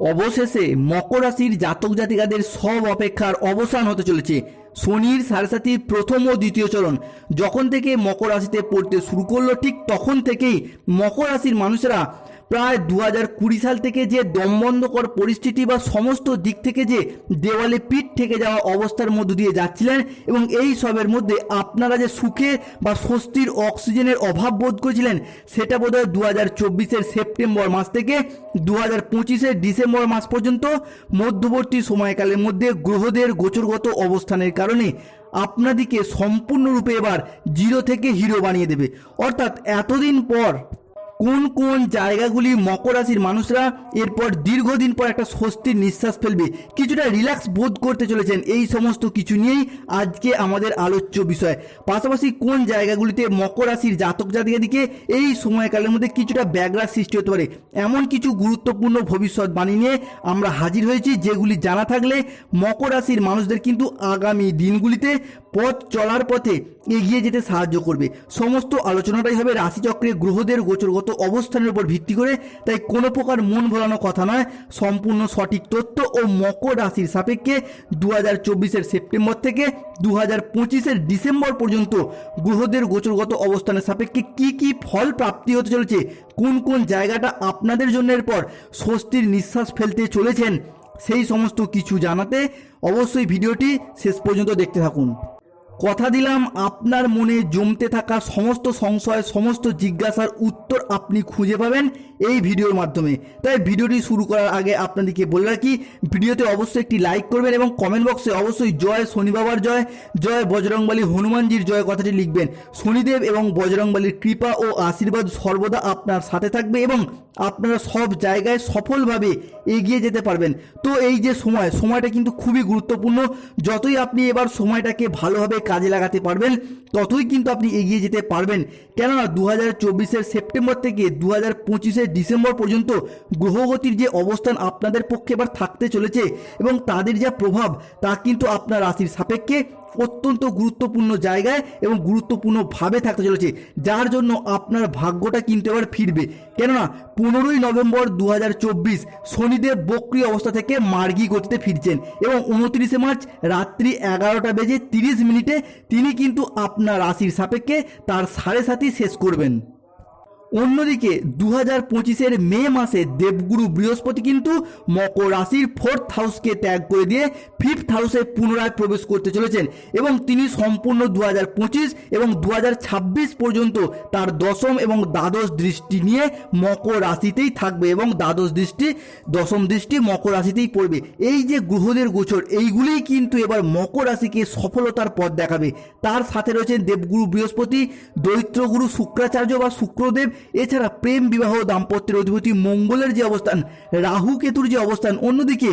অবশেষে মকর রাশির জাতক জাতিকাদের সব অপেক্ষার অবসান হতে চলেছে। শনির সারসাতির প্রথম ও দ্বিতীয় চরণ। যখন থেকে মকর রাশিতে পড়তে শুরু করল, ঠিক তখন থেকেই মকর রাশির মানুষেরা প্রায় দু হাজার কুড়ি সাল থেকে যে দমবন্ধকর পরিস্থিতি বা সমস্ত দিক থেকে যে দেওয়ালে পিঠ থেকে যাওয়া অবস্থার মধ্য দিয়ে যাচ্ছিলেন এবং এই সবের মধ্যে আপনারা যে সুখে বা স্বস্তির অক্সিজেনের অভাব বোধ করেছিলেন, সেটা বোধহয় দু হাজার চব্বিশের সেপ্টেম্বর মাস থেকে দু হাজার পঁচিশের ডিসেম্বর মাস পর্যন্ত মধ্যবর্তী সময়কালের মধ্যে গ্রহদের গোচরগত অবস্থানের কারণে আপনাদিকে সম্পূর্ণরূপে এবার জিরো থেকে হিরো বানিয়ে দেবে। অর্থাৎ এতদিন পর কোন কোন জায়গাগুলি মকর রাশির মানুষরা এরপর দীর্ঘদিন পর একটা স্বস্তির নিঃশ্বাস ফেলবে। কিছুটা রিল্যাক্স বোধ করতে চলেছেন এই সমস্ত কিছু নিয়েই আজকে আমাদের আলোচ্য বিষয়। পাশাপাশি কোন জায়গাগুলিতে মকর রাশির জাতক জাতিকাদিকে এই সময়কালের মধ্যে কিছুটা ব্যাঘাত সৃষ্টি হতে পারে, এমন কিছু গুরুত্বপূর্ণ ভবিষ্যৎবাণী নিয়ে আমরা হাজির হয়েছি, যেগুলি জানা থাকলে মকর রাশির মানুষদের কিন্তু আগামী দিনগুলিতে পথ চলার পথে এগিয়ে যেতে সাহায্য করবে। সমস্ত আলোচনাটাই হবে রাশিচক্রে, গ্রহদের গোচরগত অবস্থানের উপর ভিত্তি করে, তাই কোনো প্রকার মন ভোলানো কথা নয়। সম্পূর্ণ সঠিক তথ্য ও মকর রাশির সাপেক্ষে দু হাজার চব্বিশের সেপ্টেম্বর থেকে দু হাজার পঁচিশের ডিসেম্বর পর্যন্ত গ্রহদের গোচরগত অবস্থানের সাপেক্ষে কি কি ফল প্রাপ্তি হতে চলেছে, কোন কোন জায়গাটা আপনাদের জন্য এরপর স্বস্তির নিঃশ্বাস ফেলতে চলেছেন, সেই সমস্ত কিছু জানাতে অবশ্যই ভিডিওটি শেষ পর্যন্ত দেখতে থাকুন। কথা দিলাম, আপনার মনে জমতে থাকা সমস্ত সংশয়, সমস্ত জিজ্ঞাসার উত্তর আপনি খুঁজে পাবেন এই ভিডিওর মাধ্যমে। তাই ভিডিওটি শুরু করার আগে আপনাদেরকে বলে রাখি, ভিডিওতে অবশ্যই একটি লাইক করবেন এবং কমেন্ট বক্সে অবশ্যই জয় শনি বাবার জয় জয় বজরংবলী হনুমানজির জয় কথাটি লিখবেন। শনিদেব এবং বজরংবলীর কৃপা ও আশীর্বাদ সর্বদা আপনার সাথে থাকবে এবং আপনারা সব জায়গায় সফলভাবে এগিয়ে যেতে পারবেন। তো এই যে সময়, সময়টা কিন্তু খুবই গুরুত্বপূর্ণ। যতই আপনি এবার সময়টাকে ভালোভাবে কাজে লাগাতে পারবেন, ততই কিন্তু আপনি এগিয়ে যেতে পারবেন। কেননা দু হাজার চব্বিশের সেপ্টেম্বর থেকে দু হাজার পঁচিশের ডিসেম্বর পর্যন্ত গ্রহগতির যে অবস্থান আপনাদের পক্ষে এবার থাকতে চলেছে এবং তাদের যা প্রভাব, তা কিন্তু আপনার রাশির সাপেক্ষে অত্যন্ত গুরুত্বপূর্ণ জায়গায় এবং গুরুত্বপূর্ণভাবে থাকতে চলেছে। যার জন্য আপনার ভাগ্যটা কিন্তু এবার ফিরবে। কেননা, পনেরোই নভেম্বর দু হাজার চব্বিশ শনিদেব বক্রি অবস্থা থেকে মার্গী গতিতে ফিরছেন এবং উনত্রিশে মার্চ রাত্রি এগারোটা বেজে তিরিশ মিনিটে তিনি কিন্তু আপনার রাশির সাপেক্ষে তার সাড়ে সাতই শেষ করবেন। অন্যদিকে দু হাজার পঁচিশের মে মাসে দেবগুরু বৃহস্পতি কিন্তু মকর রাশির ফোর্থ হাউসকে ত্যাগ করে দিয়ে ফিফথ হাউসে পুনরায় প্রবেশ করতে চলেছেন এবং তিনি সম্পূর্ণ দু হাজার পঁচিশ এবং দু হাজার ছাব্বিশ পর্যন্ত তার দশম এবং দ্বাদশ দৃষ্টি নিয়ে মকর রাশিতেই থাকবে এবং দ্বাদশ দৃষ্টি, দশম দৃষ্টি মকর রাশিতেই পড়বে। এই যে গ্রহদের গোচর এইগুলিই কিন্তু এবার মকর রাশিকে সফলতার পথ দেখাবে। তার সাথে রয়েছেন দেবগুরু বৃহস্পতি, দৈত্রগুরু শুক্রাচার্য বা শুক্রদেব এছাড়া প্রেম বিবাহ দাম্পত্যের অধিপতি মঙ্গলের যে অবস্থান, রাহু কেতুর যে অবস্থান, অন্যদিকে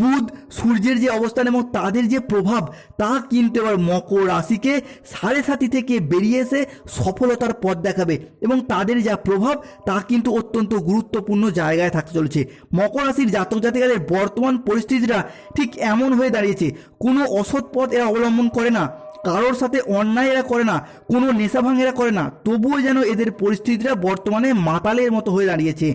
বুধ সূর্যের যে অবস্থান এবং তাদের যে প্রভাব, তা কিন্তু এবার মকর রাশিকে সাড়ে সাতি থেকে বেরিয়ে এসে সফলতার পথ দেখাবে এবং তাদের যা প্রভাব, তা কিন্তু অত্যন্ত গুরুত্বপূর্ণ জায়গায় থাকতে চলেছে। মকর রাশির জাতক জাতিকাদের বর্তমান পরিস্থিতিটা ঠিক এমন হয়ে দাঁড়িয়েছে, কোনো অসৎ পথ এরা অবলম্বন করে না। কারোর সাথে অন্যায় এরা করে না, কোনো নেশা ভাঙ এরা করে না, তবুও যেন এদের পরিস্থিতিটা বর্তমানে মাতালের মতো হয়ে দাঁড়িয়েছে।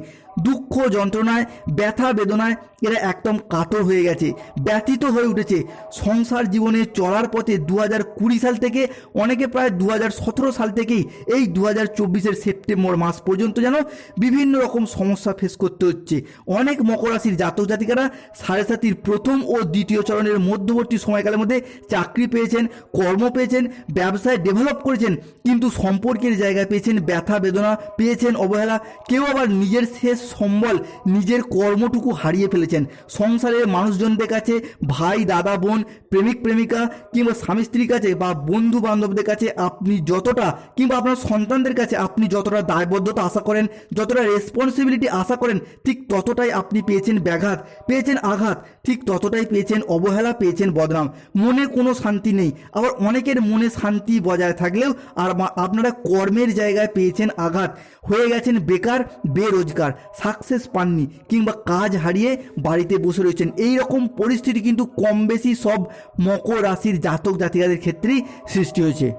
দুঃখ যন্ত্রণায়, ব্যথা বেদনায় এরা একদম কাতর হয়ে গেছে, ব্যথিত হয়ে উঠেছে। সংসার জীবনে চলার পথে দু হাজার কুড়ি সাল থেকে অনেকে প্রায় দু হাজার সতেরো সাল থেকেই এই দু হাজার চব্বিশের সেপ্টেম্বর মাস পর্যন্ত যেন বিভিন্ন রকম সমস্যা ফেস করতে হচ্ছে। অনেক মকর রাশির জাতক জাতিকারা সাড়ে সাতির প্রথম ও দ্বিতীয় চরণের মধ্যবর্তী সময়কালের মধ্যে চাকরি পেয়েছেন, কর্ম পেয়েছেন, ব্যবসায় ডেভেলপ করেছেন, কিন্তু সম্পর্কের জায়গায় পেয়েছেন ব্যথা বেদনা, পেয়েছেন অবহেলা, কেউ আবার নিজের শেষ সম্বল নিজের কর্মটুকু হারিয়ে ফেলেছেন। সংসারের মানুষজনদের কাছে, ভাই, দাদা, বোন, প্রেমিক, প্রেমিকা কিংবা স্বামী স্ত্রীর কাছে বা বন্ধু বান্ধবদের কাছে আপনি যতটা কিংবা আপনার সন্তানদের কাছে আপনি যতটা দায়বদ্ধতা আশা করেন, যতটা রেসপন্সিবিলিটি আশা করেন, ঠিক ততটাই আপনি পেয়েছেন ব্যাঘাত, পেয়েছেন আঘাত, ঠিক ততটাই পেয়েছেন অবহেলা, পেয়েছেন বদনাম। মনে কোনো শান্তি নেই। আবার অনেকের মনে শান্তি বজায় থাকলেও আর আপনারা কর্মের জায়গায় পেয়েছেন আঘাত। হয়ে গেছেন বেকার, বেরোজগার। সাকসেস পাননি কিংবা কাজ হারিয়ে বাড়িতে বসে রয়েছেন। এই রকম পরিস্থিতি কিন্তু কম বেশি সব মকর রাশির জাতক জাতিকাদের ক্ষেত্রেই সৃষ্টি হয়েছে।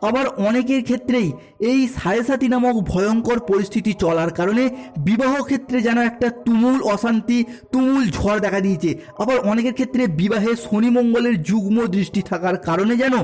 আবার অনেকের ক্ষেত্রেই এই সাড়ে সাতি নামক ভয়ঙ্কর পরিস্থিতি চলার কারণে বিবাহ ক্ষেত্রে যেন একটা তুমুল অশান্তি, তুমুল ঝড় দেখা দিয়েছে। আবার অনেকের ক্ষেত্রে বিবাহে শনি মঙ্গলের যুগ্ম দৃষ্টি থাকার কারণে যেন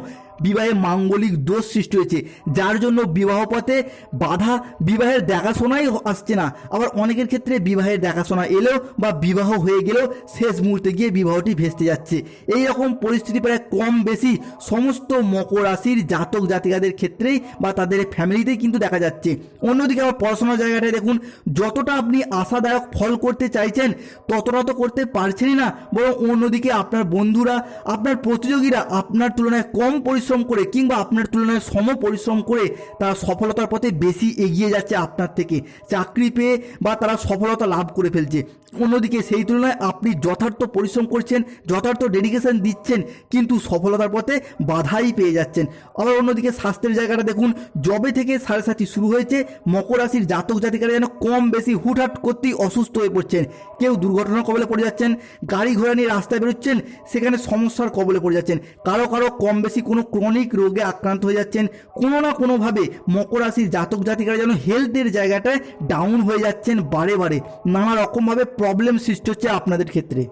বিবাহে মাঙ্গলিক দোষ সৃষ্টি হয়েছে, যার জন্য বিবাহ পথে বাধা বিবাহের দেখাশোনাই আসছে না। আবার অনেকের ক্ষেত্রে বিবাহের দেখাশোনা এলেও বা বিবাহ হয়ে গেলেও শেষ মুহূর্তে গিয়ে বিবাহটি ভেস্তে যাচ্ছে। এই রকম পরিস্থিতি প্রায় কম বেশি সমস্ত মকর রাশির জাতক জাতিকাদের ক্ষেত্রেই বা তাদের ফ্যামিলিতেই কিন্তু দেখা যাচ্ছে। অন্যদিকে আবার পড়াশোনার জায়গাটায় দেখুন, যতটা আপনি আশাদায়ক ফল করতে চাইছেন, ততটা তো করতে পারছেনই না। বরং অন্যদিকে আপনার বন্ধুরা, আপনার প্রতিযোগীরা আপনার তুলনায় কম পরিশ্রম করে কিংবা আপনার তুলনায় সম পরিশ্রম করে তারা সফলতার পথে বেশি এগিয়ে যাচ্ছে আপনার থেকে। চাকরি পেয়ে বা তারা সফলতা লাভ করে ফেলছে। অন্যদিকে সেই তুলনায় আপনি যথার্থ পরিশ্রম করছেন, যথার্থ ডেডিকেশন দিচ্ছেন, কিন্তু সফলতার পথে বাধাই পেয়ে যাচ্ছেন। আবার অন্যদিকে স্বাস্থ্যের জায়গাটা দেখুন জবে থেকে সাড়ে সাথী শুরু হয়েছে, মকর রাশির জাতক জাতিকারা যেন কম বেশি হুটহাট করতেই অসুস্থ হয়ে পড়ছেন। কেউ দুর্ঘটনার কবলে পড়ে যাচ্ছেন, গাড়ি ঘোড়া নিয়ে রাস্তায় বেরোচ্ছেন, সেখানে সমস্যার কবলে পড়ে যাচ্ছেন। কারও কারও কম বেশি কোনো ক্রনিক রোগে আক্রান্ত হয়ে যাচ্ছেন। কোনো না কোনোভাবে মকর রাশির জাতক জাতিকারা যেন হেলথের জায়গাটায় ডাউন হয়ে যাচ্ছেন বারে বারে। নানা রকমভাবে প্রবলেম সৃষ্টি হচ্ছে আপনাদের ক্ষেত্রে।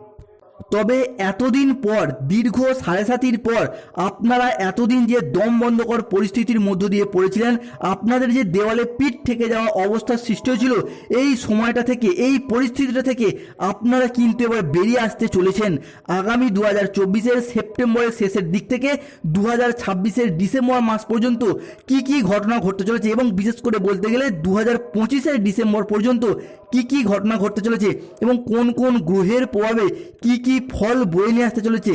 তবে এতদিন পর, দীর্ঘ সাড়ে সাতির পর, আপনারা এতদিন যে দম বন্ধকর পরিস্থিতির মধ্য দিয়ে পড়েছিলেন, আপনাদের যে দেওয়ালে পিঠ থেকে যাওয়া অবস্থার সৃষ্টি হয়েছিল, এই সময়টা থেকে, এই পরিস্থিতিটা থেকে আপনারা কিন্তু এবার বেরিয়ে আসতে চলেছেন। আগামী দু হাজার চব্বিশের সেপ্টেম্বরের শেষের দিক থেকে দু হাজার ছাব্বিশের ডিসেম্বর মাস পর্যন্ত কি কি ঘটনা ঘটতে চলেছে এবং বিশেষ করে বলতে গেলে দু হাজার পঁচিশের ডিসেম্বর পর্যন্ত কি কি ঘটনা ঘটতে চলেছে এবং কোন কোন গ্রহের প্রভাবে কি কি ফল বয়ে নিয়ে আসতে চলেছে?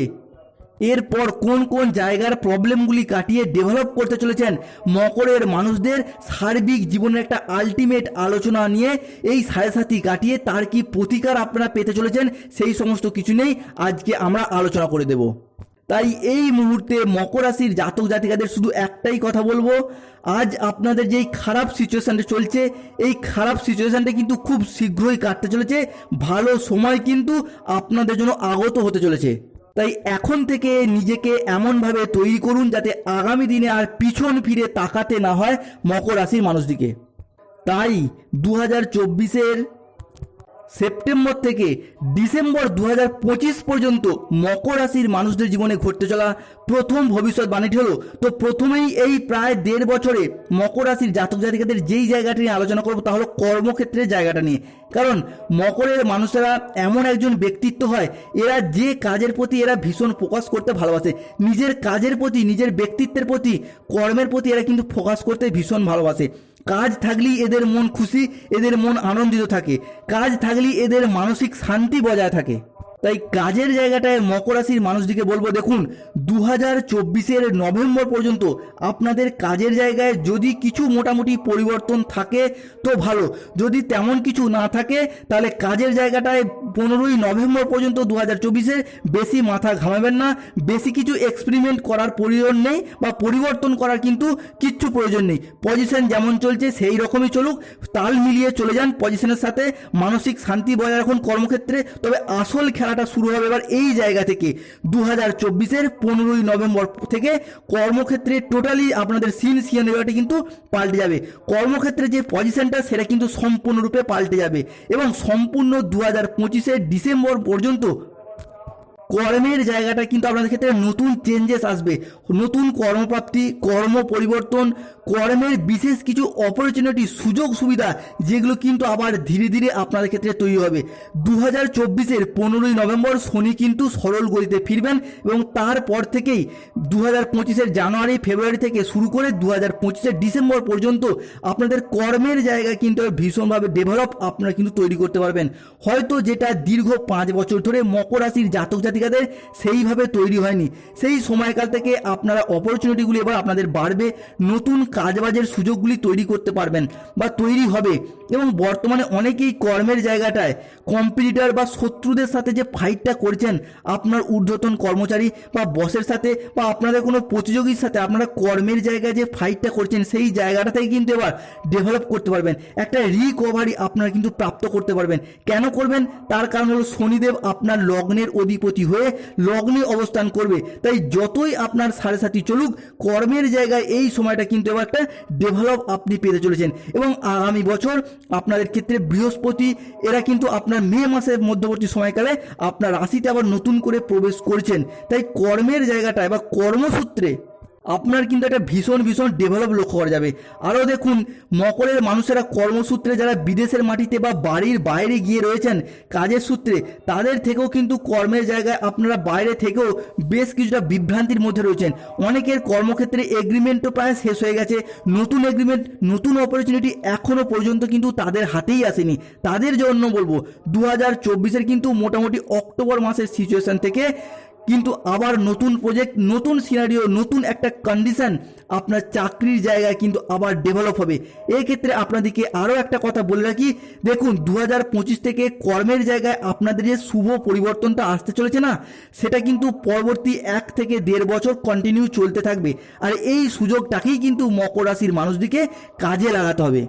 এরপর কোন কোন জায়গার প্রবলেমগুলি কাটিয়ে ডেভেলপ করতে চলেছেন মকরের মানুষদের সার্বিক জীবনের একটা আলটিমেট আলোচনা নিয়ে এই সাড়ে সাথী কাটিয়ে তার কি প্রতিকার আপনারা পেতে চলেছেন সেই সমস্ত কিছু নেই আজকে আমরা আলোচনা করে দেব। তাই এই মুহূর্তে মকর রাশির জাতক জাতিকাদের শুধু একটাই কথা বলব। আজ আপনাদের যেই খারাপ সিচুয়েশনটা চলছে, এই খারাপ সিচুয়েশনটা কিন্তু খুব শীঘ্রই কাটতে চলেছে। ভালো সময় কিন্তু আপনাদের জন্য আগত হতে চলেছে। তাই এখন থেকে নিজেকে এমনভাবে তৈরি করুন যাতে আগামী দিনে আর পিছন ফিরে তাকাতে না হয় মকর রাশির মানুষদিকে। তাই দু হাজার চব্বিশের সেপ্টেম্বর থেকে ডিসেম্বর দু হাজার পঁচিশ পর্যন্ত মকর রাশির মানুষদের জীবনে ঘটতে চলা প্রথম ভবিষ্যৎবাণীটি হলো, তো প্রথমেই এই প্রায় দেড় বছরে মকর রাশির জাতক জাতিকাদের যেই জায়গাটি নিয়ে আলোচনা করব তা হলো কর্মক্ষেত্রের জায়গাটা নিয়ে। কারণ মকরের মানুষেরা এমন একজন ব্যক্তিত্ব হয়, এরা যে কাজের প্রতি এরা ভীষণ ফোকাস করতে ভালোবাসে। নিজের কাজের প্রতি, নিজের ব্যক্তিত্বের প্রতি, কর্মের প্রতি এরা কিন্তু ফোকাস করতে ভীষণ ভালোবাসে। কাজ থাকলেই এদের মন খুশি, এদের মন আনন্দিত থাকে। কাজ থাকলেই এদের মানসিক শান্তি বজায় থাকে। তাই কাজের জায়গাটায় মকর রাশির মানুষদিকে বলব, দেখুন দু হাজার চব্বিশের নভেম্বর পর্যন্ত আপনাদের কাজের জায়গায় যদি কিছু মোটামুটি পরিবর্তন থাকে, তো ভালো। যদি তেমন কিছু না থাকে, তাহলে কাজের জায়গাটায় পনেরোই নভেম্বর পর্যন্ত দু হাজার চব্বিশে বেশি মাথা ঘামাবেন না। বেশি কিছু এক্সপেরিমেন্ট করার প্রয়োজন নেই বা পরিবর্তন করার কিন্তু কিচ্ছু প্রয়োজন নেই। পজিশন যেমন চলছে, সেই রকমই চলুক। তাল মিলিয়ে চলে যান পজিশনের সাথে। মানসিক শান্তি বজায় রাখুন কর্মক্ষেত্রে। তবে আসল খেলাটা শুরু হবে এবার এই জায়গা থেকে। দু হাজার চব্বিশের পনেরোই নভেম্বর থেকে কর্মক্ষেত্রে টোটালি আপনাদের সিন সিয়ানিটি কিন্তু পাল্টে যাবে। কর্মক্ষেত্রে যে পজিশনটা সেটা কিন্তু সম্পূর্ণরূপে পাল্টে যাবে। এবং সম্পূর্ণ দু হাজার পঁচিশের ডিসেম্বর পর্যন্ত কর্মের জায়গাটা কিন্তু আপনাদের ক্ষেত্রে নতুন চেঞ্জেস আসবে। নতুন কর্মপ্রাপ্তি, কর্ম পরিবর্তন, কর্মের বিশেষ কিছু অপরচুনিটি সুযোগ, সুবিধা, যেগুলো কিন্তু আবার ধীরে ধীরে আপনাদের ক্ষেত্রে তৈরি হবে। দু হাজার চব্বিশের পনেরোই নভেম্বর শনি কিন্তু সরল গতিতে ফিরবেন এবং তারপর থেকেই দু হাজার পঁচিশের জানুয়ারি, ফেব্রুয়ারি থেকে শুরু করে দু হাজার পঁচিশের ডিসেম্বর পর্যন্ত আপনাদের কর্মের জায়গা কিন্তু ভীষণভাবে ডেভেলপ আপনারা কিন্তু তৈরি করতে পারবেন। হয়তো যেটা দীর্ঘ পাঁচ বছর ধরে মকর রাশির জাতক জাতিকাদের সেইভাবে তৈরি হয়নি। সেই সময়কাল থেকে আপনারা অপরচুনিটিগুলি এবার আপনাদের বাড়বে, নতুন কাজবাজের সুযোগগুলি তৈরি করতে পারবেন বা তৈরি হবে। এবং বর্তমানে অনেকেই কর্মের জায়গাটায় কম্পিটিটর বা শত্রুদের সাথে যে ফাইটটা করছেন, আপনার ঊর্ধ্বতন কর্মচারী বা বসের সাথে বা আপনাদের কোনো প্রতিযোগীর সাথে আপনারা কর্মের জায়গায় যে ফাইটটা করছেন, সেই জায়গাটা থেকে কিন্তু এবার ডেভেলপ করতে পারবেন। একটা রিকভারি আপনারা কিন্তু প্রাপ্ত করতে পারবেন। কেন করবেন? তার কারণ হলো শনিদেব আপনার লগ্নের অধিপতি হয়ে লগ্নে অবস্থান করবে। তাই যতই আপনার সাড়ে সাথী চলুক, কর্মের জায়গায় এই সময়টা কিন্তু এবার একটা ডেভেলপ আপনি পেতে চলেছেন। এবং আগামী বছর আপনাদের ক্ষেত্রে বৃহস্পতি, এরা কিন্তু আপনার মে মাসের মধ্যবর্তী সময়কালে আপনার রাশিতে আবার নতুন করে প্রবেশ করছেন। তাই কর্মের জায়গাটায় বা কর্মসূত্রে আপনার কিন্তু একটা ভীষণ ভীষণ ডেভেলপ লক্ষ্য করা যাবে। আরও দেখুন, মকরের মানুষেরা কর্মসূত্রে যারা বিদেশের মাটিতে বা বাড়ির বাইরে গিয়ে রয়েছেন, কাজের সূত্রে, তাদের থেকেও কিন্তু কর্মের জায়গায় আপনারা বাইরে থেকেও বেশ কিছুটা বিভ্রান্তির মধ্যে রয়েছেন। অনেকের কর্মক্ষেত্রে এগ্রিমেন্টও প্রায় শেষ হয়ে গেছে। নতুন এগ্রিমেন্ট নতুন অপরচুনিটি এখনও পর্যন্ত কিন্তু তাদের হাতেই আসেনি। তাদের জন্য বলব দু হাজার কিন্তু মোটামুটি অক্টোবর মাসের সিচুয়েশন থেকে কিন্তু আবার নতুন প্রজেক্ট নতুন সিনারিও নতুন একটা কন্ডিশন আপনার চাকরির জায়গায় কিন্তু আবার ডেভেলপ হবে। এই ক্ষেত্রে আপনাদেরকে আরও একটা কথা বলে রাখি। দেখুন দু হাজার পঁচিশ থেকে কর্মের জায়গায় আপনাদের যে শুভ পরিবর্তনটা আসতে চলেছে না, সেটা কিন্তু পরবর্তী এক থেকে দেড় বছর কন্টিনিউ চলতে থাকবে। আর এই সুযোগটাকেই কিন্তু মকর রাশির মানুষদিকে কাজে লাগাতে হবে।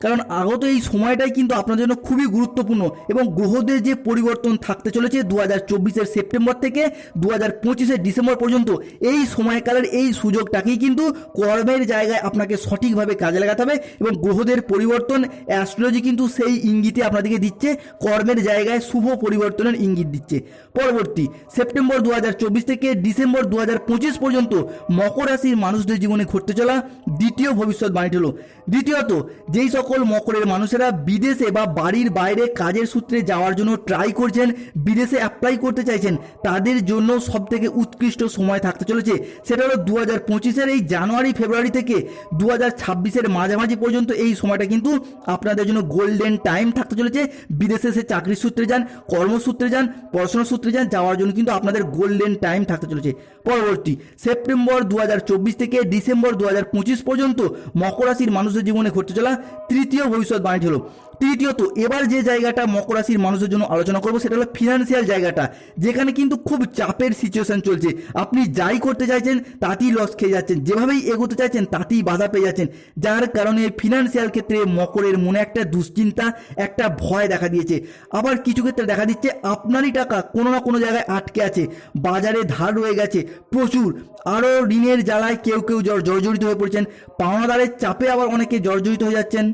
কারণ আগত এই সময়টাই কিন্তু আপনার জন্য খুবই গুরুত্বপূর্ণ এবং গ্রহদের যে পরিবর্তন থাকতে চলেছে দু হাজার চব্বিশের সেপ্টেম্বর থেকে দু হাজার পঁচিশের ডিসেম্বর পর্যন্ত, এই সময়কালের এই সুযোগটাকেই কিন্তু কর্মের জায়গায় আপনাকে সঠিকভাবে কাজে লাগাতে হবে এবং গ্রহদের পরিবর্তন অ্যাস্ট্রোলজি কিন্তু সেই ইঙ্গিতে আপনাদেরকে দিচ্ছে, কর্মের জায়গায় শুভ পরিবর্তনের ইঙ্গিত দিচ্ছে। পরবর্তী, সেপ্টেম্বর দু হাজার চব্বিশ থেকে ডিসেম্বর দু হাজার পঁচিশ পর্যন্ত মকর রাশির মানুষদের জীবনে ঘটতে চলা দ্বিতীয় ভবিষ্যৎবাণীটি হলো। দ্বিতীয়ত, যেই সকল মকরের মানুষেরা বিদেশে বা বাড়ির বাইরে কাজের সূত্রে যাওয়ার জন্য ট্রাই করছেন, বিদেশে অ্যাপ্লাই করতে চাইছেন। তাদের জন্য সব থেকে উৎকৃষ্ট সময় থাকতে চলেছে। সেটা হলো দু হাজার পঁচিশের এই জানুয়ারি, ফেব্রুয়ারি থেকে দু হাজার ছাব্বিশের মাঝামাঝি পর্যন্ত এই সময়টা কিন্তু আপনাদের জন্য গোল্ডেন টাইম থাকতে চলেছে। বিদেশে সে চাকরির সূত্রে যান, কর্মসূত্রে যান, পড়াশোনার সূত্রে যান, যাওয়ার জন্য কিন্তু আপনাদের গোল্ডেন টাইম থাকতে চলেছে। পরবর্তী, সেপ্টেম্বর দু হাজার চব্বিশ থেকে ডিসেম্বর দু হাজার পঁচিশ পর্যন্ত মকর রাশির মানুষদের জীবনে ঘটতে চলা তৃতীয় ভবিষ্যৎবাণী হলো তৃতীয়ত, এবার যে জায়গাটা মকর রাশির মানুষের জন্য আলোচনা করব, সেটা হলো ফিনান্সিয়াল জায়গাটা। যেখানে কিন্তু খুব চাপের সিচুয়েশন চলছে। আপনি যাই করতে চাইছেন, তাতেই লস খেয়ে যাচ্ছেন। যেভাবেই এগোতে চাইছেন, তাতেই বাধা পেয়ে যাচ্ছেন। যার কারণে ফিনান্সিয়াল ক্ষেত্রে মকরের মনে একটা দুশ্চিন্তা, একটা ভয় দেখা দিয়েছে। আবার কিছু ক্ষেত্রে দেখা দিচ্ছে, আপনারই টাকা কোনো না কোনো জায়গায় আটকে আছে। বাজারে ধার রয়ে গেছে। প্রচুর। আরও ঋণের জ্বালায় কেউ কেউ জর- জর্জরিত হয়ে পড়ছেন। পাওনাদারের চাপে আবার অনেকে জর্জরিত হয়ে যাচ্ছেন।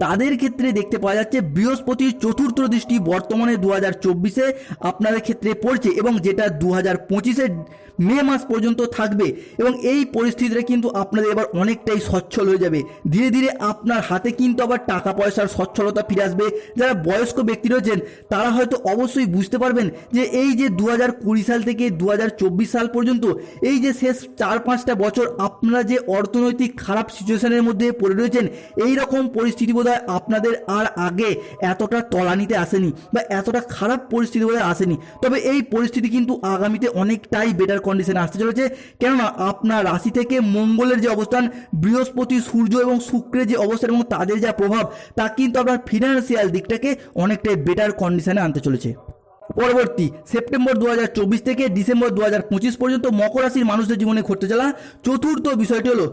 তাদের ক্ষেত্রে দেখতে পাওয়া যাচ্ছে বৃহস্পতির চতুর্থ দৃষ্টি বর্তমানে দু হাজার চব্বিশে আপনাদের ক্ষেত্রে পড়ছে এবং যেটা দু হাজার পঁচিশে মে মাস পর্যন্ত থাকবে এবং এই পরিস্থিতিতে কিন্তু আপনাদের এবার অনেকটাই সচ্ছল হয়ে যাবে। ধীরে ধীরে আপনার হাতে কিন্তু আবার টাকা পয়সার সচ্ছলতা ফিরে আসবে। যারা বয়স্ক ব্যক্তি রয়েছেন, তারা হয়তো অবশ্যই বুঝতে পারবেন যে এই যে দু হাজার কুড়ি সাল থেকে দু হাজার চব্বিশ সাল পর্যন্ত, এই যে শেষ চার পাঁচটা বছর আপনারা যে অর্থনৈতিক খারাপ সিচুয়েশনের মধ্যে পড়ে রয়েছেন এই রকম পরিস্থিতি বোধহয় আপনাদের আর আগে এতটা তলানিতে আসেনি বা এতটা খারাপ পরিস্থিতি বোধহয় আসেনি। তবে এই পরিস্থিতি কিন্তু আগামীতে অনেকটাই বেটার কন্ডিশনে আসতে চলেছে। কেননা আপনার রাশি থেকে মঙ্গলের যে অবস্থান, বৃহস্পতি, সূর্য এবং শুক্রের যে অবস্থান এবং তাদের যা প্রভাব, তা কিন্তু আপনার ফিনান্সিয়াল দিকটাকে অনেকটাই বেটার কন্ডিশনে আনতে চলেছে। পরবর্তী, সেপ্টেম্বর দু হাজার চব্বিশ থেকে ডিসেম্বর দু হাজার পঁচিশ পর্যন্ত মকর রাশির মানুষদের জীবনে ঘটতে চলা চতুর্থ বিষয়টি হলো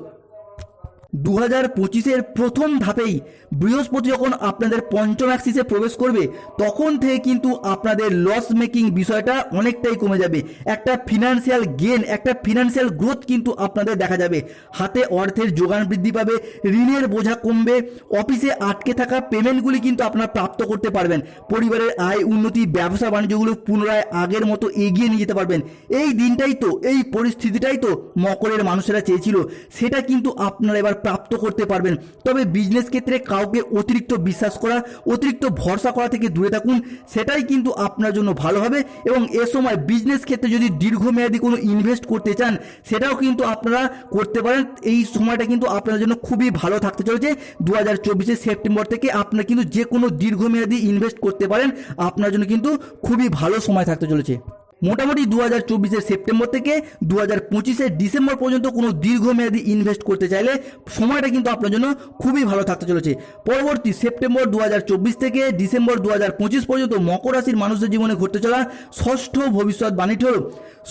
দু হাজার পঁচিশের প্রথম ধাপেই বৃহস্পতি যখন আপনাদের পঞ্চম অ্যাক্সিসে প্রবেশ করবে, তখন থেকে কিন্তু আপনাদের লস মেকিং বিষয়টা অনেকটাই কমে যাবে। একটা ফিনান্সিয়াল গেন একটা ফিনান্সিয়াল গ্রোথ কিন্তু আপনাদের দেখা যাবে। হাতে অর্থের যোগান বৃদ্ধি পাবে, ঋণের বোঝা কমবে, অফিসে আটকে থাকা পেমেন্টগুলি কিন্তু আপনারা প্রাপ্ত করতে পারবেন। পরিবারের আয় উন্নতি, ব্যবসা বাণিজ্যগুলো পুনরায় আগের মতো এগিয়ে নিয়ে যেতে পারবেন। এই দিনটাই তো, এই পরিস্থিতিটাই তো মকরের মানুষেরা চেয়েছিল। সেটা কিন্তু আপনারা এবার প্রাপ্ত করতে পারবেন। তবে বিজনেস ক্ষেত্রে কাউকে অতিরিক্ত বিশ্বাস করা, অতিরিক্ত ভরসা করা থেকে দূরে থাকুন, সেটাই কিন্তু আপনার জন্য ভালো হবে এবং এ সময় বিজনেস ক্ষেত্রে যদি দীর্ঘমেয়াদী কোনো ইনভেস্ট করতে চান, সেটাও কিন্তু আপনারা করতে পারেন। এই সময়টা কিন্তু আপনার জন্য খুবই ভালো থাকতে চলেছে। দু হাজার চব্বিশে সেপ্টেম্বর থেকে আপনারা কিন্তু যে কোনো দীর্ঘমেয়াদী ইনভেস্ট করতে পারেন। আপনার জন্য কিন্তু খুবই ভালো সময় থাকতে চলেছে। মোটামুটি দু হাজার চব্বিশের সেপ্টেম্বর থেকে দু হাজার পঁচিশের ডিসেম্বর পর্যন্ত কোনো দীর্ঘমেয়াদী ইনভেস্ট করতে চাইলে সময়টা কিন্তু আপনার জন্য খুবই ভালো থাকতে চলেছে। পরবর্তী সেপ্টেম্বর দু হাজার চব্বিশ থেকে ডিসেম্বর দু হাজার পঁচিশ পর্যন্ত মকর রাশির মানুষদের জীবনে ঘটতে চলা ষষ্ঠ ভবিষ্যৎবাণীটি হল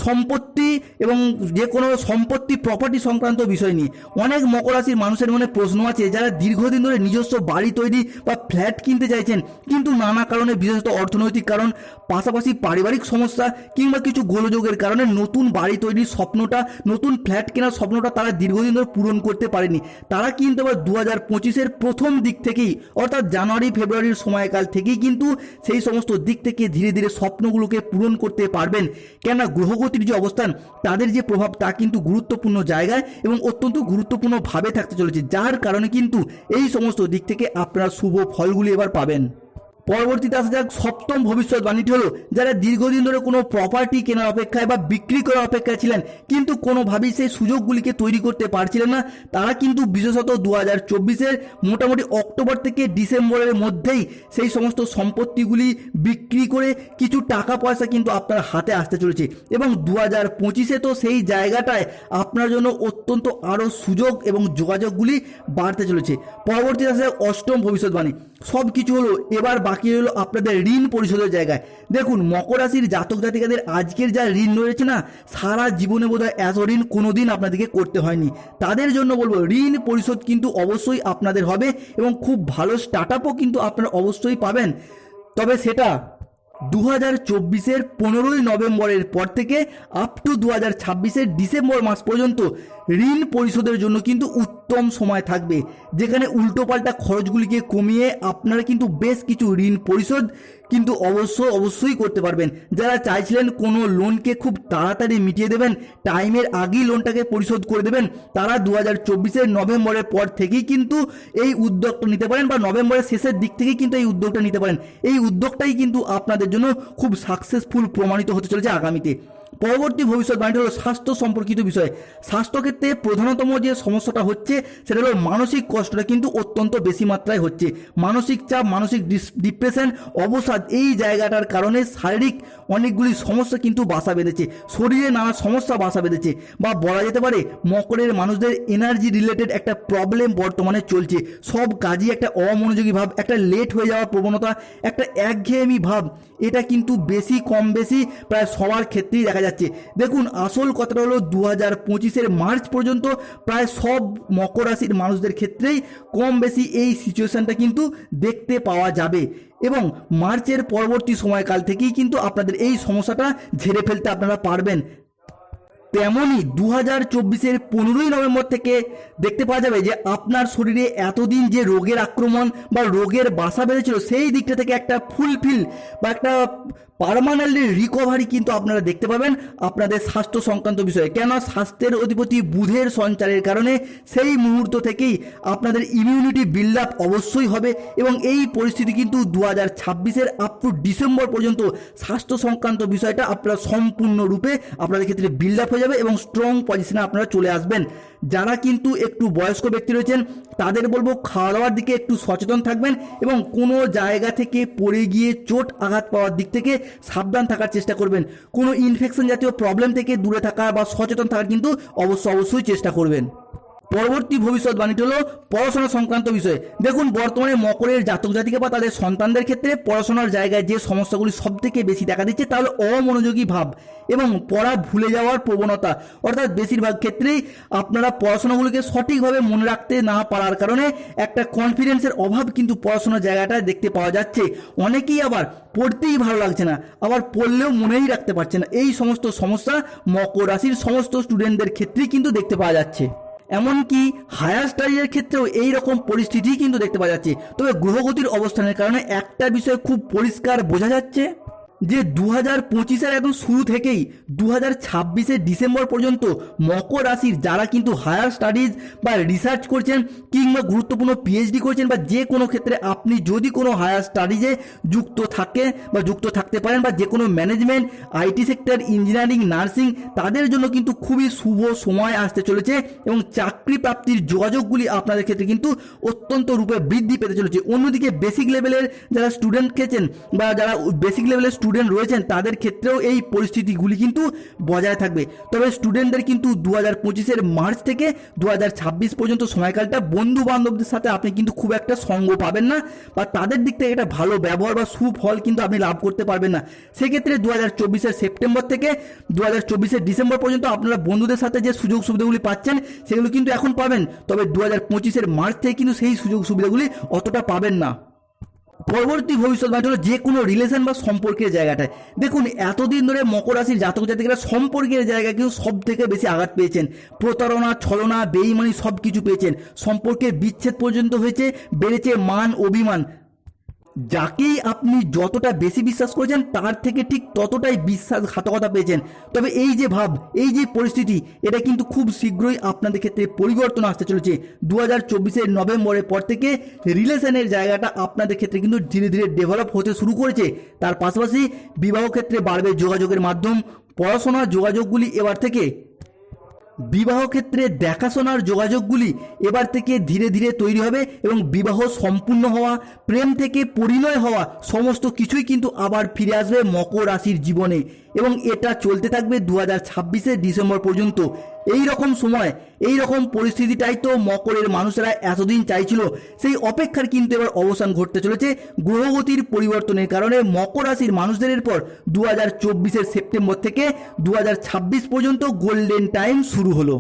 সম্পত্তি এবং যে কোনো সম্পত্তি প্রপার্টি সংক্রান্ত বিষয় নিয়ে। অনেক মকর রাশির মানুষের মনে প্রশ্ন আছে, যারা দীর্ঘদিন ধরে নিজস্ব বাড়ি তৈরি বা ফ্ল্যাট কিনতে চাইছেন, কিন্তু নানা কারণে বিশেষত অর্থনৈতিক কারণ, পাশাপাশি পারিবারিক সমস্যা কিংবা কিছু গোলযোগের কারণে নতুন বাড়ি তৈরির স্বপ্নটা, নতুন ফ্ল্যাট কেনার স্বপ্নটা তারা দীর্ঘদিন ধরে পূরণ করতে পারেনি। তারা কিন্তু আবার দু হাজার পঁচিশের প্রথম দিক থেকেই, অর্থাৎ জানুয়ারি, ফেব্রুয়ারির সময়কাল থেকেই কিন্তু সেই সমস্ত দিক থেকে ধীরে ধীরে স্বপ্নগুলোকে পূরণ করতে পারবেন। কেননা গ্রহগতির যে অবস্থান, তাদের যে প্রভাব, তা কিন্তু গুরুত্বপূর্ণ জায়গায় এবং অত্যন্ত গুরুত্বপূর্ণভাবে থাকতে চলেছে, যার কারণে কিন্তু এই সমস্ত দিক থেকে আপনারা শুভ ফলগুলি এবার পাবেন। পরবর্তীতে আসা যাক সপ্তম ভবিষ্যৎবাণীটি হলো, যারা দীর্ঘদিন ধরে কোনো প্রপার্টি কেনার অপেক্ষায় বা বিক্রি করার অপেক্ষায় ছিলেন, কিন্তু কোনোভাবেই সেই সুযোগগুলিকে তৈরি করতে পারছিলেন না, তারা কিন্তু বিশেষত দু হাজার চব্বিশের মোটামুটি অক্টোবর থেকে ডিসেম্বরের মধ্যেই সেই সমস্ত সম্পত্তিগুলি বিক্রি করে কিছু টাকা পয়সা কিন্তু আপনার হাতে আসতে চলেছে। এবং দু হাজার পঁচিশে তো সেই জায়গাটায় আপনার জন্য অত্যন্ত আরও সুযোগ এবং যোগাযোগগুলি বাড়তে চলেছে। পরবর্তীতে আসে অষ্টম ভবিষ্যৎবাণী সব কিছু হলো, এবার বাকি হলো আপনাদের ঋণ পরিশোধের জায়গায়। দেখুন, মকর রাশির জাতক জাতিকাদের আজকের যা ঋণ রয়েছে না, সারা জীবনে বোধহয় এত ঋণ কোনোদিন আপনাদেরকে করতে হয়নি। তাদের জন্য বলব, ঋণ পরিশোধ কিন্তু অবশ্যই আপনাদের হবে এবং খুব ভালো স্টার্ট আপও কিন্তু আপনারা অবশ্যই পাবেন। তবে সেটা দু হাজার চব্বিশের পনেরোই নভেম্বরের পর থেকে আপ টু দু হাজার ছাব্বিশের ডিসেম্বর মাস পর্যন্ত ঋণ পরিশোধের জন্য কিন্তু উত্তম সময় থাকবে। যেখানে উল্টোপাল্টা খরচগুলিকে কমিয়ে আপনারা কিন্তু বেশ কিছু ঋণ পরিশোধ কিন্তু অবশ্য অবশ্যই করতে পারবেন। যারা চাইছিলেন কোনো লোনকে খুব তাড়াতাড়ি মিটিয়ে দেবেন টাইমের আগেই লোনটাকে পরিশোধ করে দেবেন, তারা দু হাজার চব্বিশের নভেম্বরের পর থেকেই কিন্তু এই উদ্যোগটা নিতে পারেন বা নভেম্বরের শেষের দিক থেকেই কিন্তু এই উদ্যোগটা নিতে পারেন। এই উদ্যোগটাই কিন্তু আপনাদের জন্য খুব সাকসেসফুল প্রমাণিত হতে চলেছে আগামীতে। পরবর্তী ভবিষ্যৎবাণীটি হলো স্বাস্থ্য সম্পর্কিত বিষয়। স্বাস্থ্যক্ষেত্রে প্রধানতম যে সমস্যাটা হচ্ছে, সেটা হলো মানসিক কষ্টটা কিন্তু অত্যন্ত বেশি মাত্রায় হচ্ছে। মানসিক চাপ, মানসিক ডিপ্রেশন, অবসাদ, এই জায়গাটার কারণে শারীরিক অনেকগুলি সমস্যা কিন্তু বাসা বেঁধেছে। শরীরে নানা সমস্যা বাসা বেঁধেছে বা বলা যেতে পারে মকরের মানুষদের এনার্জি রিলেটেড একটা প্রবলেম বর্তমানে চলছে। সব কাজই একটা অমনোযোগী ভাব, একটা লেট হয়ে যাওয়ার প্রবণতা, একটা একঘেয়েমি ভাব, এটা কিন্তু বেশি কম বেশি প্রায় সবার ক্ষেত্রেই দেখা যাচ্ছে। দেখুন, আসল কথাটা হলো দু হাজার পঁচিশের মার্চ পর্যন্ত প্রায় সব মকর রাশির মানুষদের ক্ষেত্রেই কম বেশি এই সিচুয়েশানটা কিন্তু দেখতে পাওয়া যাবে। এবং মার্চের পরবর্তী সময়কাল থেকেই কিন্তু আপনাদের এই সমস্যাটা ঝেড়ে ফেলতে আপনারা পারবেন। তেমনই দু হাজার চব্বিশের পনেরোই নভেম্বর থেকে দেখতে পাওয়া যাবে যে আপনার শরীরে এতদিন যে রোগের আক্রমণ বা রোগের বাসা বেঁধেছিল, সেই দিকটা থেকে একটা ফুলফিল বা একটা পারমানেন্টলি রিকভারি কিন্তু আপনারা দেখতে পাবেন আপনাদের স্বাস্থ্য সংক্রান্ত বিষয়ে। কেন? স্বাস্থ্যের অধিপতি বুধের সঞ্চারের কারণে সেই মুহূর্ত থেকেই আপনাদের ইমিউনিটি বিল্ড আপ অবশ্যই হবে এবং এই পরিস্থিতি কিন্তু দু হাজার ছাব্বিশের আপ টু ডিসেম্বর পর্যন্ত স্বাস্থ্য সংক্রান্ত বিষয়টা আপনারা সম্পূর্ণরূপে আপনাদের ক্ষেত্রে বিল্ড আপ হয়ে যাবে। এবং স্ট্রং পজিশনে আপনারা চলে আসবেন। যারা কিন্তু একটু বয়স্ক ব্যক্তি রয়েছেন, তাদের বলব খাওয়া দাওয়ার দিকে একটু সচেতন থাকবেন এবং কোনো জায়গা থেকে পড়ে গিয়ে চোট আঘাত পাওয়ার দিক থেকে সাবধান থাকার চেষ্টা করবেন। কোনো ইনফেকশন জাতীয় প্রবলেম থেকে দূরে থাকা বা সচেতন থাকার কিন্তু অবশ্য অবশ্যই চেষ্টা করবেন। পরবর্তী ভবিষ্যৎবাণীটি হলো পড়াশোনা সংক্রান্ত বিষয়। দেখুন, বর্তমানে মকরের জাতক জাতিকা বা তাদের সন্তানদের ক্ষেত্রে পড়াশোনার জায়গায় যে সমস্যাগুলি সব থেকে বেশি দেখা দিচ্ছে তাহলে অমনোযোগী ভাব এবং পড়া ভুলে যাওয়ার প্রবণতা। অর্থাৎ বেশিরভাগ ক্ষেত্রেই আপনারা পড়াশোনাগুলিকে সঠিকভাবে মনে রাখতে না পারার কারণে একটা কনফিডেন্সের অভাব কিন্তু পড়াশোনার জায়গাটায় দেখতে পাওয়া যাচ্ছে। অনেকেই আবার পড়তেই ভালো লাগছে না, আবার পড়লেও মনেই রাখতে পারছে না। এই সমস্ত সমস্যা মকর রাশির সমস্ত স্টুডেন্টদের ক্ষেত্রেই কিন্তু দেখতে পাওয়া যাচ্ছে। এমনকি হায়ার স্টাডিজের ক্ষেত্রেও এই রকম পরিস্থিতি কিন্তু দেখতে পাওয়া যাচ্ছে। তবে গ্রহগতির অবস্থানের কারণে একটা বিষয় খুব পরিষ্কার বোঝা যাচ্ছে। যে দু হাজার পঁচিশের একদম শুরু থেকেই দু হাজার ছাব্বিশের ডিসেম্বর পর্যন্ত মকর রাশির যারা কিন্তু হায়ার স্টাডিজ বা রিসার্চ করছেন কিংবা গুরুত্বপূর্ণ পিএইচডি করছেন বা যে কোনো ক্ষেত্রে আপনি যদি কোনো হায়ার স্টাডিজে যুক্ত থাকে বা যুক্ত থাকতে পারেন বা যে কোনো management IT sector engineering nursing তাদের জন্য কিন্তু খুবই শুভ সময় আসতে চলেছে এবং চাকরি প্রাপ্তির যোগাযোগগুলি আপনাদের ক্ষেত্রে কিন্তু অত্যন্ত রূপে বৃদ্ধি পেতে চলেছে। অন্যদিকে বেসিক লেভেলের যারা স্টুডেন্ট খেয়েছেন বা যারা বেসিক লেভেলের স্টুডেন্ট রয়েছেন, তাদের ক্ষেত্রেও এই পরিস্থিতিগুলি কিন্তু বজায় থাকবে। তবে স্টুডেন্টদের কিন্তু দু হাজার পঁচিশের মার্চ থেকে দু হাজার ছাব্বিশ পর্যন্ত সময়কালটা বন্ধু বান্ধবদের সাথে আপনি কিন্তু খুব একটা সঙ্গ পাবেন না বা তাদের দিক থেকে একটা ভালো ব্যবহার বা সুফল কিন্তু আপনি লাভ করতে পারবেন না। সেক্ষেত্রে দু হাজার চব্বিশের সেপ্টেম্বর থেকে দু হাজার চব্বিশের ডিসেম্বর পর্যন্ত আপনারা বন্ধুদের সাথে যে সুযোগ সুবিধাগুলি পাচ্ছেন, সেগুলো কিন্তু এখন পাবেন। তবে দু হাজার পঁচিশের মার্চ থেকে কিন্তু সেই সুযোগ সুবিধাগুলি অতটা পাবেন না। পরবর্তী ভবিষ্যৎ মানে হলো যে কোনো রিলেশন বা সম্পর্কের জায়গাটায়। দেখুন, এতদিন ধরে মকর রাশির জাতক জাতিকরা সম্পর্কের জায়গায় কিন্তু সব থেকে বেশি আঘাত পেয়েছেন। প্রতারণা, ছলনা, বেইমানি সব কিছু পেয়েছেন। সম্পর্কের বিচ্ছেদ পর্যন্ত হয়েছে, বেড়েছে মান, অভিমান। যাকেই আপনি যতটা বেশি বিশ্বাস করেছেন, তার থেকে ঠিক ততটাই বিশ্বাসঘাতকতা পেয়েছেন। তবে এই যে ভাব, এই যে পরিস্থিতি, এটা কিন্তু খুব শীঘ্রই আপনাদের ক্ষেত্রে পরিবর্তন আসতে চলেছে। দু হাজার চব্বিশের নভেম্বরের পর থেকে রিলেশনের জায়গাটা আপনাদের ক্ষেত্রে কিন্তু ধীরে ধীরে ডেভেলপ হতে শুরু করেছে। তার পাশাপাশি বিবাহ ক্ষেত্রে বাড়বে যোগাযোগের মাধ্যম। পড়াশোনার যোগাযোগগুলি এবার থেকে বিবাহ ক্ষেত্রে দেখাশোনার যোগাযোগগুলি এবার থেকে ধীরে ধীরে তৈরি হবে এবং বিবাহ সম্পূর্ণ হওয়া, প্রেম থেকে পরিণয় হওয়া সমস্ত কিছুই কিন্তু আবার ফিরে আসবে মকর রাশির জীবনে। এবং এটা চলতে থাকবে দু হাজার ডিসেম্বর পর্যন্ত। এই রকম সময় এই রকম পরিস্থিতিটাই তো মকরের মানুষেরা এতদিন চাইছিল। সেই অপেক্ষার কিন্তু এবার অবসান ঘটতে চলেছে গ্রহগতির পরিবর্তনের কারণে মকর রাশির মানুষদের এরপর দু হাজার চব্বিশের সেপ্টেম্বর থেকে দু হাজার ছাব্বিশ পর্যন্ত গোল্ডেন টাইম শুরু হলো।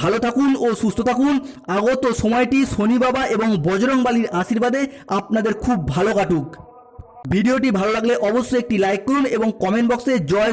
ভালো থাকুন ও সুস্থ থাকুন। আগত সময়টি শনি বাবা এবং বজরংবালির আশীর্বাদে আপনাদের খুব ভালো কাটুক। ভিডিওটি ভালো লাগলে অবশ্যই একটি লাইক করুন এবং কমেন্ট বক্সে জয়